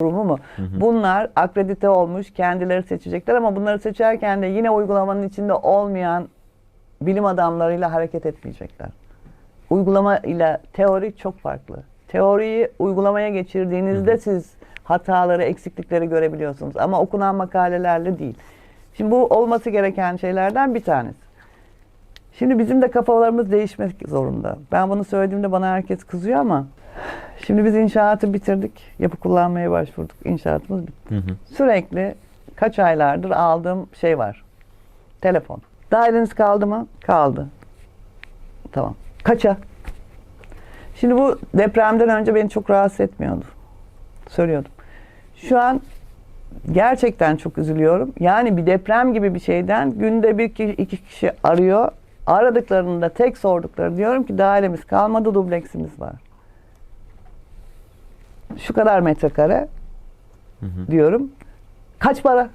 durumu mu? Bunlar akredite olmuş, kendileri seçecekler ama bunları seçerken de yine uygulamanın içinde olmayan bilim adamlarıyla hareket etmeyecekler. Uygulama ile teori çok farklı. Teoriyi uygulamaya geçirdiğinizde siz hataları, eksiklikleri görebiliyorsunuz ama okunan makalelerle değil. Şimdi bu olması gereken şeylerden bir tanesi. Şimdi bizim de kafalarımız değişmek zorunda. Ben bunu söylediğimde bana herkes kızıyor ama şimdi biz inşaatı bitirdik. Yapı kullanmaya başvurduk. İnşaatımız bitti. Hı hı. Sürekli kaç aylardır aldığım şey var. Telefon. Daireniz kaldı mı? Kaldı. Tamam. Kaça? Şimdi bu depremden önce beni çok rahatsız etmiyordu. Söylüyordum. Şu an gerçekten çok üzülüyorum. Yani bir deprem gibi bir şeyden günde bir kişi, iki kişi arıyor. Aradıklarında tek sordukları diyorum ki dairemiz kalmadı, dubleksimiz var. Şu kadar metrekare diyorum. Kaç para?